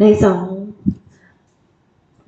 ในสอง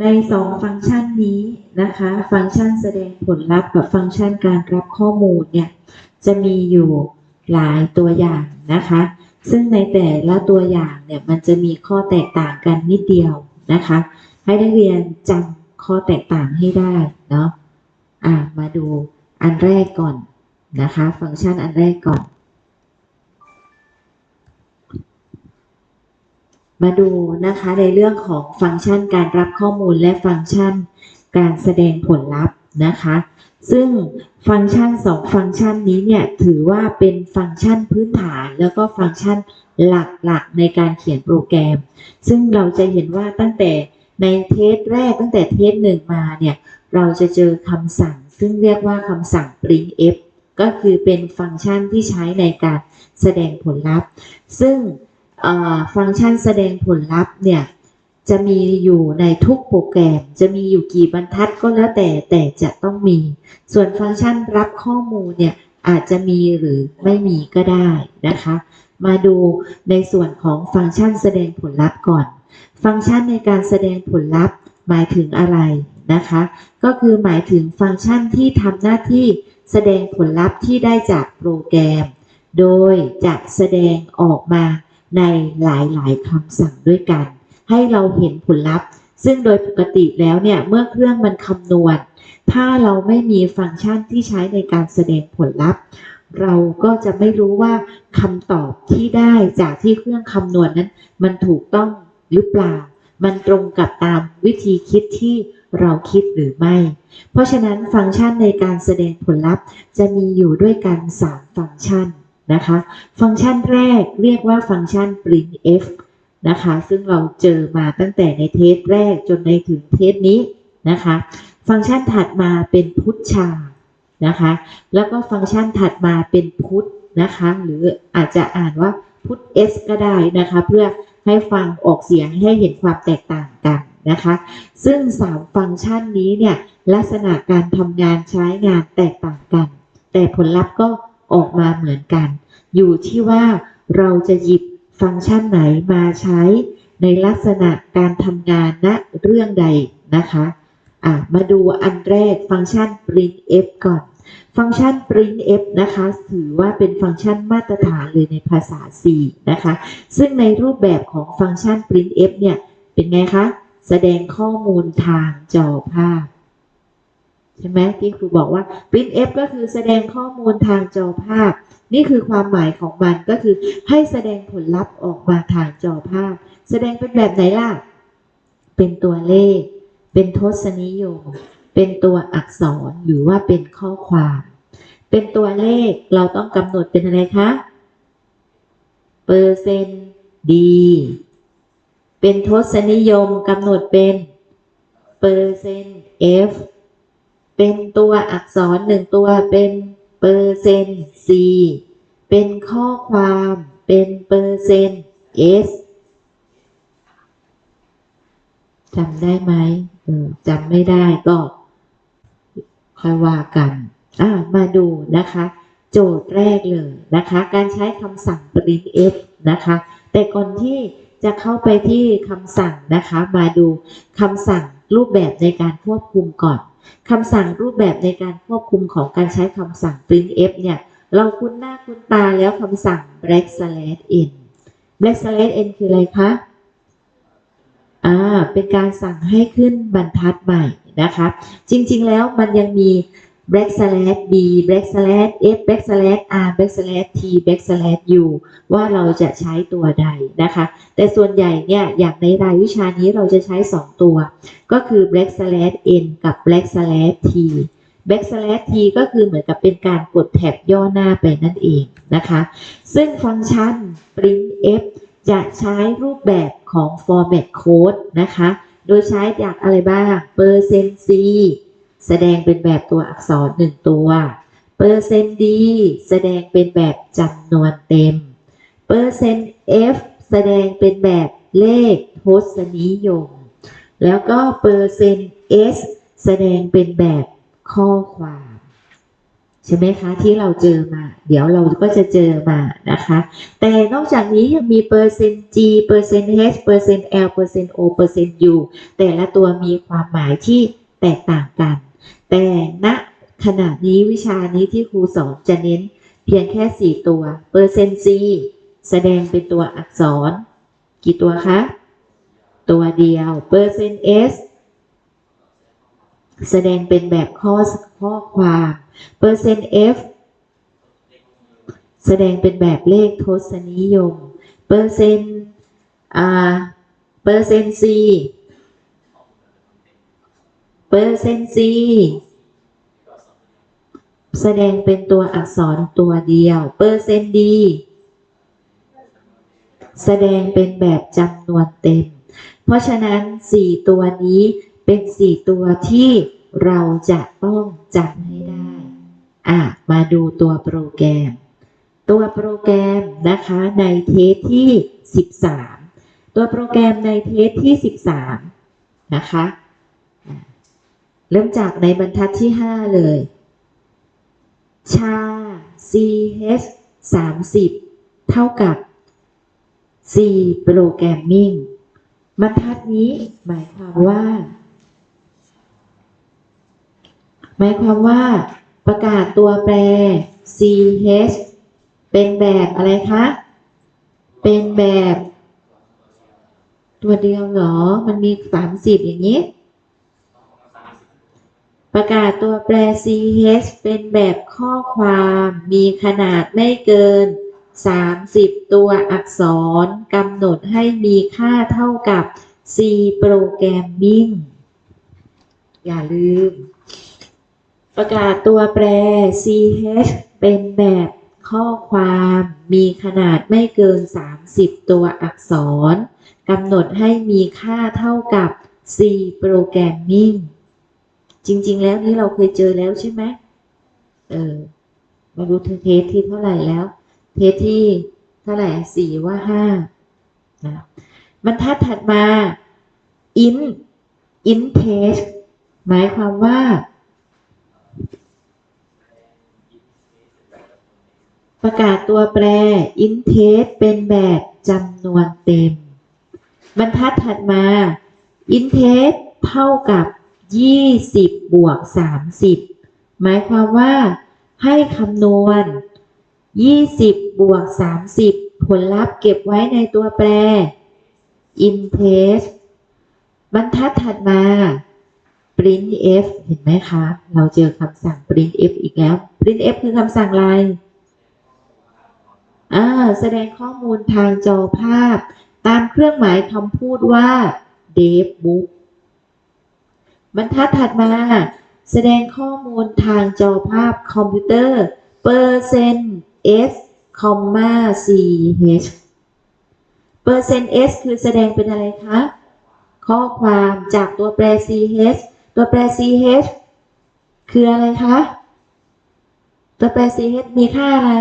ในสองฟังก์ชันนี้นะคะ ฟังก์ชันแสดงผลลัพธ์กับฟังก์ชันการรับข้อมูลเนี่ยจะมีอยู่หลายตัวอย่างนะคะ ซึ่งในแต่ละตัวอย่างเนี่ยมันจะมีข้อแตกต่างกันนิดเดียวนะคะ ให้นักเรียนจำข้อแตกต่างให้ได้เนาะอะมาดูอันแรกก่อนนะคะ ฟังก์ชันอันแรกก่อน มาดูนะคะในเรื่องของฟังก์ชันการรับข้อมูลและฟังก์ชันการแสดงผลลัพธ์นะคะ ซึ่งฟังก์ชันสองฟังก์ชันนี้เนี่ยถือว่าเป็นฟังก์ชันพื้นฐานแล้วก็ฟังก์ชันหลักๆในการเขียนโปรแกรม ซึ่งเราจะเห็นว่าตั้งแต่ในเทสแรกตั้งแต่เทสหนึ่งมาเนี่ยเราจะเจอคำสั่ง ซึ่งเรียกว่าคำสั่ง printf ก็คือเป็นฟังก์ชันที่ใช้ในการแสดงผลลัพธ์ ซึ่ง ฟังก์ชันแสดงผลลัพธ์เนี่ยจะมีอยู่ในทุกโปรแกรม จะมีอยู่กี่บรรทัดก็แล้วแต่แต่จะต้องมี ส่วนฟังก์ชันรับข้อมูลเนี่ยอาจจะมีหรือไม่มีก็ได้นะคะ มาดูในส่วนของฟังก์ชันแสดงผลลัพธ์ก่อน ฟังก์ชันในการแสดงผลลัพธ์หมายถึงอะไรนะคะ ก็คือหมายถึงฟังก์ชันที่ทำหน้าที่แสดงผลลัพธ์ที่ได้จากโปรแกรม โดยจะแสดงออกมา ในหลายๆคำสั่งด้วยกัน ให้เราเห็นผลลัพธ์ ซึ่งโดยปกติแล้วเนี่ยเมื่อเครื่องมันคำนวณ ถ้าเราไม่มีฟังก์ชันที่ใช้ในการแสดงผลลัพธ์ เราก็จะไม่รู้ว่าคำตอบที่ได้จากที่เครื่องคำนวณนั้น มันถูกต้องหรือเปล่า มันตรงกับตามวิธีคิดที่เราคิดหรือไม่ เพราะฉะนั้นฟังก์ชันในการแสดงผลลัพธ์ จะมีอยู่ด้วยกัน 3 ฟังก์ชัน นะคะ ฟังก์ชันแรกเรียกว่าฟังก์ชัน printf นะคะ ซึ่งเราเจอมาตั้งแต่ในเทสแรกจนในถึงเทสนี้นะคะ ฟังก์ชันถัดมาเป็นพุทชานะคะ แล้วก็ฟังก์ชันถัดมาเป็นพุทนะคะ หรืออาจจะอ่านว่าพุท s ก็ได้นะคะ เพื่อให้ฟังออกเสียงให้เห็นความแตกต่างกันนะคะ ซึ่ง 3 ฟังก์ชันนี้เนี่ยลักษณะการทำงานใช้งานแตกต่างกัน แต่ผลลัพธ์ก็ ออกมาเหมือนกัน อยู่ที่ว่าเราจะหยิบฟังก์ชันไหนมาใช้ในลักษณะการทำงานณเรื่องใดนะคะะมาดูอันแรกฟังก์ชัน printf ก่อน ฟังก์ชัน printf นะคะ ถือว่าเป็นฟังก์ชันมาตรฐานเลยในภาษา C นะคะ ซึ่งในรูปแบบของฟังก์ชัน printf เนี่ย เป็นไงคะ แสดงข้อมูลทางจอภาพ ใช่ไหมที่ครูบอกว่า printf ก็คือแสดงข้อมูลทางจอภาพ นี่คือความหมายของมันก็คือให้แสดงผลลัพธ์ออกมาทางจอภาพ แสดงเป็นแบบไหนล่ะ เป็นตัวเลข เป็นทศนิยม เป็นตัวอักษรหรือว่าเป็นข้อความ เป็นตัวเลขเราต้องกำหนดเป็นอะไรคะเปอร์เซนต์ดีเป็นทศนิยมกำหนดเป็นเปอร์เซนต์ F เป็นตัวอักษรหนึ่งตัวเป็นเปอร์เซนต์ C เป็นข้อความเป็นเปอร์เซนต์ S จำได้ไหมจำไม่ได้ก็ค่อยว่ากันอ่ามาดูนะคะ โจทย์แรกเลยนะคะ การใช้คำสั่ง printf นะคะ แต่ก่อนที่จะเข้าไปที่คำสั่งนะคะ มาดูคำสั่งรูปแบบในการควบคุมก่อน คำสั่งรูปแบบในการควบคุมของการใช้คำสั่ง printf เนี่ย เราคุ้นหน้าคุ้นตาแล้วคำสั่ง black slash n black slash n คืออะไรคะ อ่า เป็นการสั่งให้ขึ้นบรรทัดใหม่นะคะ จริงๆแล้วมันยังมี back slash b back slash f back slash r back slash t back slash u ว่าเราจะใช้ตัวใดนะคะ แต่ส่วนใหญ่เนี่ย อย่างในรายวิชานี้เราจะใช้ 2 ตัว ก็คือ back slash n กับ back slash t back slash t ก็คือเหมือนกับเป็นการกดแท็บย่อหน้าไปนั่นเองนะคะ ซึ่งฟังก์ชัน printf จะใช้รูปแบบของ format code นะคะ โดยใช้จากอะไรบ้างเปอร์เซนต์ c แสดงเป็นแบบตัวอักษรหนึ่งตัว เปอร์เซนต์ d แสดงเป็นแบบจำนวนเต็ม เปอร์เซนต์ f แสดงเป็นแบบเลขทศนิยม แล้วก็เปอร์เซนต์ s แสดงเป็นแบบข้อความ ใช่ไหมคะ ที่เราเจอมา เดี๋ยวเราก็จะเจอมานะคะ แต่นอกจากนี้ยังมีเปอร์เซนต์ G เปอร์เซนต์ H เปอร์เซนต์ L เปอร์เซนต์ O เปอร์เซนต์ U แต่ละตัวมีความหมายที่แตกต่างกัน แต่ณขณะนี้วิชานี้ที่ครูสอนจะเน้นเพียงแค่ 4 ตัว เปอร์เซนต์ C แสดงเป็นตัวอักษร กี่ตัวคะ ตัวเดียวเปอร์เซนต์ S แสดงเป็นแบบข้อข้อความเปอร์เซนต์ F แสดงเป็นแบบเลขทศนิยมเปอร์เซนต์อ่าเปอร์เซนต์ C เป อร์เซ็นต์ C แสดงเป็นตัวอักษรตัวเดียวเปอร์เซ็นต์ D แสดงเป็นแบบจำนวนเต็ม เพราะฉะนั้น 4 ตัวนี้เป็น 4 ตัวที่เราจะต้องจำให้ได้ อะ มาดูตัวโปรแกรม ตัวโปรแกรมนะคะในเทสที่ 13 ตัวโปรแกรมในเทสที่ 13 นะคะ เริ่มจากในบรรทัดที่ 5 เลย ชา ch 30 เท่ากับ C programming บรรทัดนี้หมายความว่า หมายความว่า ประกาศตัวแปร ch เป็นแบบอะไรคะ เป็นแบบ ตัวเดียวเหรอ มันมี 30 อย่างนี้ ประกาศตัวแปร ch เป็นแบบข้อความมีขนาดไม่เกิน 30 ตัวอักษรกำหนดให้มีค่าเท่ากับ C programming อย่าลืม ประกาศตัวแปร ch เป็นแบบข้อความมีขนาดไม่เกิน 30 ตัวอักษรกำหนดให้มีค่าเท่ากับ C programming จริง ๆ แล้วนี่เราเคยเจอแล้วใช่ไหมเออไมารู้เธอเทสที่เท่าไหร่แล้ว เทสที่เท่าไหร่สี่ว่าห้านะบรรทัดถัดมา in in test หมายความว่า ประกาศตัวแปร in test เป็นแบบจำนวนเต็ม บรรทัดถัดมา in test เท่ากับ 20 บวก 30 หมายความว่าให้คำนวณ 20 บวก 30 ผลลัพธ์เก็บไว้ในตัวแปร in test บรรทัดถัดมา printf เห็นไหมคะ เราเจอคำสั่ง printf อีกแล้ว printf คือคำสั่งอะไรอ่าแสดงข้อมูลทางจอภาพ ตามเครื่องหมายคำพูดว่า devbook บรรทัดถัดมา แสดงข้อมูลทางจอภาพคอมพิวเตอร์เปอร์เซนต์ s คอมมา ch เปอร์เซนต์ s คือแสดงเป็นอะไรคะ ข้อความจากตัวแปร ch ตัวแปร ch คืออะไรคะ ตัวแปร ch มีค่าอะไร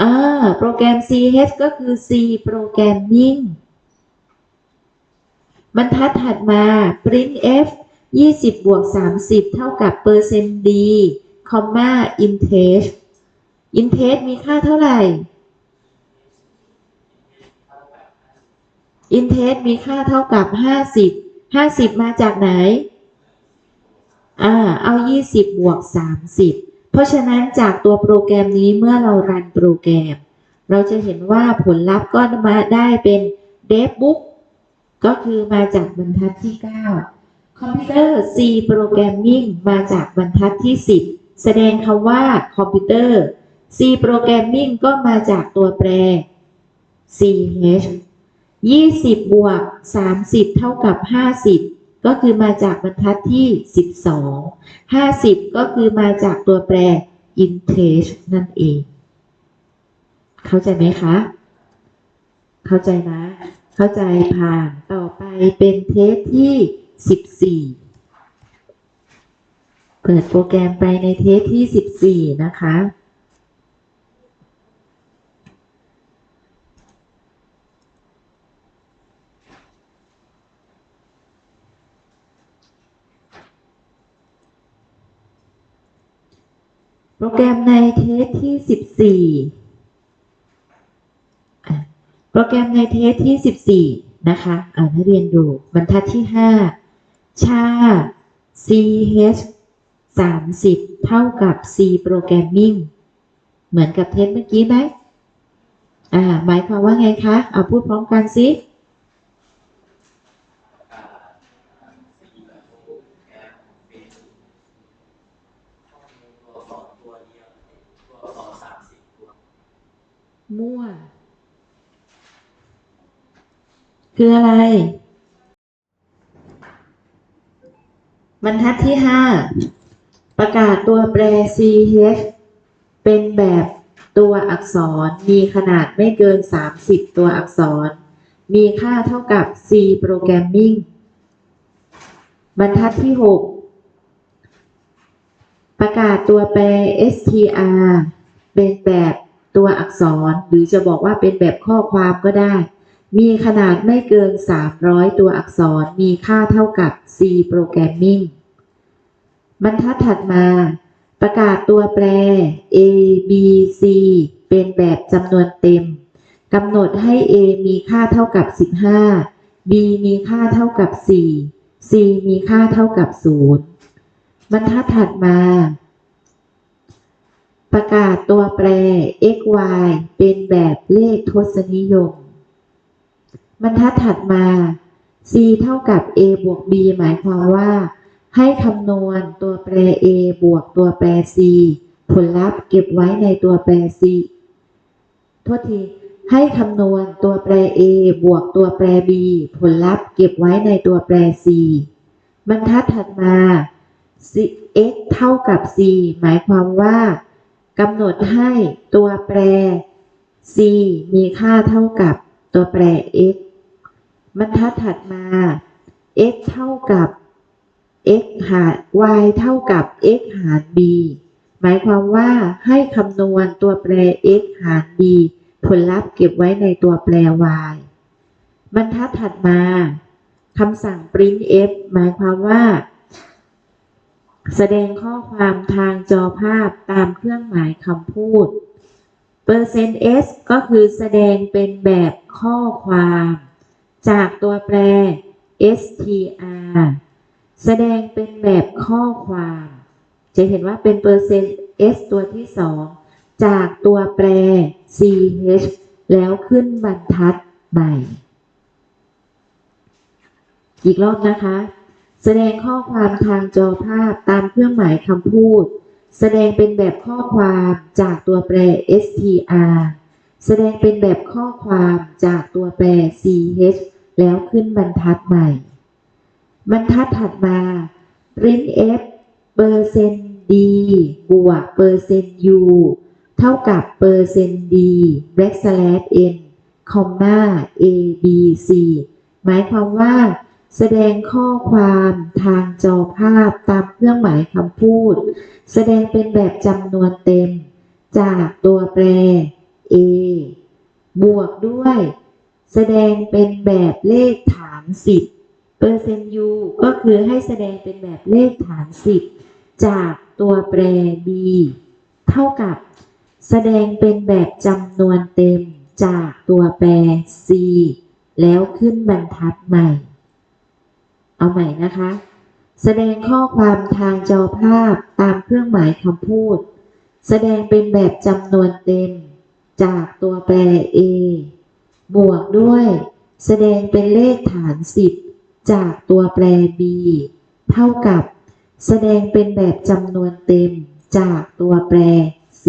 อ่าโปรแกรม ch ก็คือ c programming บรรทัดถัดมา printf 20 บวก 30 เท่ากับเปอร์เซ็นต์ d คอมมา intest intest มีค่าเท่าไหร่ intest มีค่าเท่ากับ 50 50 มาจากไหน อ่า เอา 20 บวก 30 เพราะฉะนั้นจากตัวโปรแกรมนี้เมื่อเรารันโปรแกรม เราจะเห็นว่าผลลัพธ์ก็มาได้เป็น devbook ก็คือมาจากบรรทัดที่ 9 คอมพิวเตอร์ C Programming มาจากบรรทัดที่ 10 แสดงคำว่าคอมพิวเตอร์ C Programming ก็มาจากตัวแปร CH 20 บวก 30 เท่ากับ 50 ก็คือมาจากบรรทัดที่ 12 50 ก็คือมาจากตัวแปร integer นั่นเอง เข้าใจไหมคะ เข้าใจนะ เข้าใจผ่านต่อไปเป็นเทสที่ 14 เปิดโปรแกรมไปในเทสที่ 14 นะคะโปรแกรมในเทสที่สิบสี่ โปรแกรมในเทสที่สิบสี่นะคะอ่านให้เรียนดู บรรทัดที่ห้าชา ch สามสิบเท่ากับ c programming เหมือนกับเทสเมื่อกี้ไหมอ่า หมายความว่าไงคะ เอาพูดพร้อมกันสิตัวสองตัวเดียวตัวสองสามสิบตัว มั่ว คืออะไร บรรทัดที่ห้าประกาศตัวแปร ch เป็นแบบตัวอักษรมีขนาดไม่เกิน 30 ตัวอักษร มีค่าเท่ากับ c programming บรรทัดที่ 6 ประกาศตัวแปร str เป็นแบบตัวอักษร หรือจะบอกว่าเป็นแบบข้อความก็ได้ มีขนาดไม่เกิน 300 ตัวอักษรมีค่าเท่ากับ C programming บรรทัดถัดมา ประกาศตัวแปร A B C เป็นแบบจำนวนเต็มกำหนดให้ A มีค่าเท่ากับ 15 B มีค่าเท่ากับ 4 C มีค่าเท่ากับ 0 บรรทัดถัดมา ประกาศตัวแปร x y เป็นแบบเลขทศนิยม บรรทัดถัดมา c เท่ากับ a บวก b หมายความว่า ให้คำนวณตัวแปร a บวกตัวแปร c ผลลัพธ์เก็บไว้ในตัวแปร c โทษทีให้คำนวณตัวแปร a บวกตัวแปร b ผลลัพธ์เก็บไว้ในตัวแปร c บรรทัดถัดมา x เท่ากับ c หมายความว่ากำหนดให้ตัวแปร c มีค่าเท่ากับตัวแปร x บรรทัดถัดมา x เท่ากับ x หาร y เท่ากับ x หาร b หมายความว่าให้คำนวณตัวแปร x หาร b ผลลัพธ์เก็บไว้ในตัวแปร y บรรทัดถัดมาคำสั่ง printf หมายความว่า แสดงข้อความทางจอภาพตามเครื่องหมายคำพูด เปอร์เซ็นต์ s ก็คือแสดงเป็นแบบข้อความ จากตัวแปร str แสดงเป็นแบบข้อความ จะเห็นว่าเป็นเปอร์เซ็นต์ s ตัวที่สองจากตัวแปร ch แล้วขึ้นบรรทัดใหม่ อีกรอบนะคะ แสดงข้อความทางจอภาพตามเครื่องหมายคำพูด แสดงเป็นแบบข้อความจากตัวแปร str แสดงเป็นแบบข้อความจากตัวแปร ch แล้วขึ้นบรรทัดใหม่ บรรทัดถัดมา printf เปอร์เซนต์ d บวกเปอร์เซนต์ u เท่ากับเปอร์เซ็นต์ d backslash n คอมมา a b c หมายความว่า แสดงข้อความทางจอภาพตามเครื่องหมายคำพูด แสดงเป็นแบบจำนวนเต็ม จากตัวแปร a บวกด้วย แสดงเป็นแบบเลขฐาน10เปอร์เซ็นต์ u ก็คือให้แสดงเป็นแบบเลขฐาน10จากตัวแปร b เท่ากับแสดงเป็นแบบจำนวนเต็มจากตัวแปร c แล้วขึ้นบรรทัดใหม่ เอาใหม่นะคะ แสดงข้อความทางจอภาพตามเครื่องหมายคำพูด แสดงเป็นแบบจำนวนเต็มจากตัวแปร a บวกด้วย แสดงเป็นเลขฐาน 10 จากตัวแปร b เท่ากับ แสดงเป็นแบบจำนวนเต็มจากตัวแปร c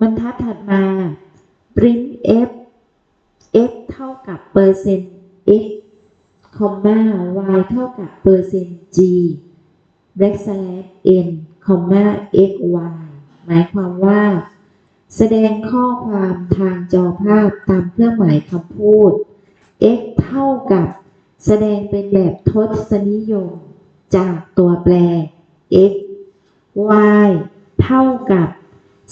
บรรทัดถัดมา printf x เท่ากับเปอร์เซ็นต์ x คอมมา y เท่ากับเปอร์เซ็นต์ g backslash n คอมมา x y มายความว่า แสดงข้อความทางจอภาพตามเครื่องหมายคำพูด x เท่ากับ แสดงเป็นแบบทศนิยม จากตัวแปร x y เท่ากับ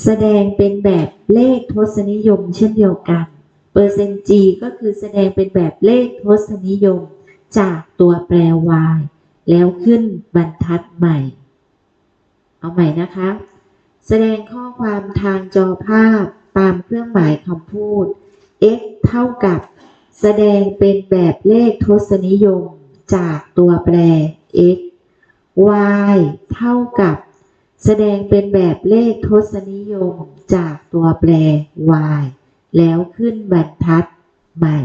แสดงเป็นแบบเลขทศนิยม เช่นเดียวกัน เปอร์เซนต์ g ก็คือแสดงเป็นแบบเลขทศนิยม จากตัวแปร y แล้วขึ้นบรรทัดใหม่ เอาใหม่นะคะ แสดงข้อความทางจอภาพตามเครื่องหมายคำพูด x เท่ากับ แสดงเป็นแบบเลขทศนิยมจากตัวแปร x y เท่ากับ แสดงเป็นแบบเลขทศนิยมจากตัวแปร y แล้วขึ้นบรรทัดใหม่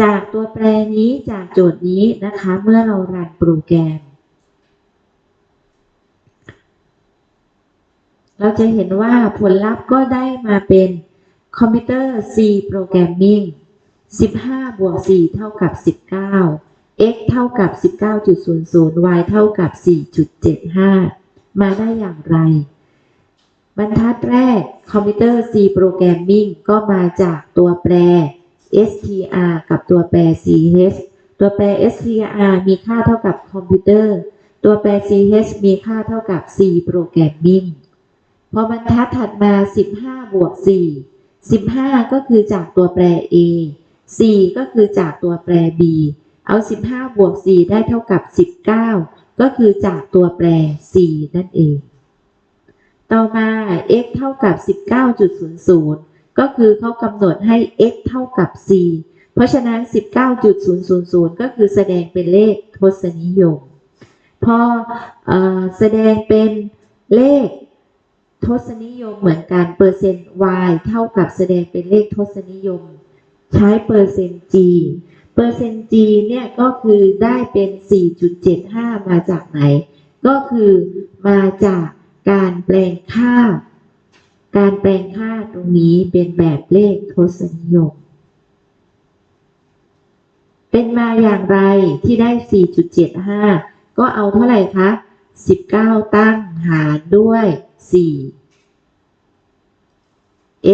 จากตัวแปรนี้จากโจทย์นี้นะคะ เมื่อเรารันโปรแกรม เราจะเห็นว่าผลลัพธ์ก็ได้มาเป็นคอมพิวเตอร์ C Programming 15 บวก 4 เท่ากับ 19 x เท่ากับ 19.00 y เท่ากับ 4.75 มาได้อย่างไร บรรทัดแรกคอมพิวเตอร์ C Programming ก็มาจากตัวแปร str กับตัวแปร ch ตัวแปร str มีค่าเท่ากับคอมพิวเตอร์ ตัวแปร ch มีค่าเท่ากับ C Programming พอบรรทัดถัดมา 15 บวก 4 15 ก็คือจากตัวแปร a 4 ก็คือจากตัวแปร b เอา 15 บวก 4 ได้เท่ากับ 19 ก็คือจากตัวแปร4นั่นเอง ต่อมา x เท่ากับ 19.00 ก็คือเขากำหนดให้ x เท่ากับ4เพราะฉะนั้น 19.000 ก็คือแสดงเป็นเลขทศนิยม พอเออแสดงเป็นเลข ทศนิยมเหมือนกันเปอร์เซ็นต์ y เท่ากับแสดงเป็นเลขทศนิยม ใช้เปอร์เซ็นต์ g เปอร์เซ็นต์ g เนี่ยก็คือได้เป็น 4.75 มาจากไหน ก็คือมาจากการแปลงค่า การแปลงค่าตรงนี้เป็นแบบเลขทศนิยม เป็นมาอย่างไรที่ได้ 4.75 ก็เอาเท่าไหร่คะ 19 ตั้งหารด้วย 4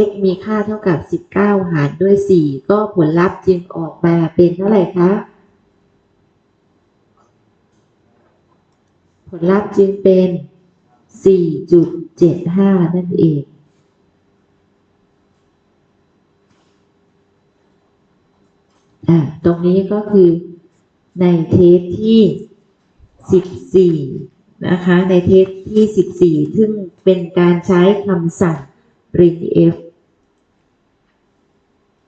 x มีค่าเท่ากับ 19 หารด้วย 4 ก็ผลลัพธ์จึงออกมาเป็นเท่าไหร่คะ ผลลัพธ์จึงเป็น 4.75 นั่นเองอ่าตรงนี้ก็คือในเทปที่ 14 นะคะ ในเทปที่ 14 ซึ่งเป็นการใช้คำสั่ง printf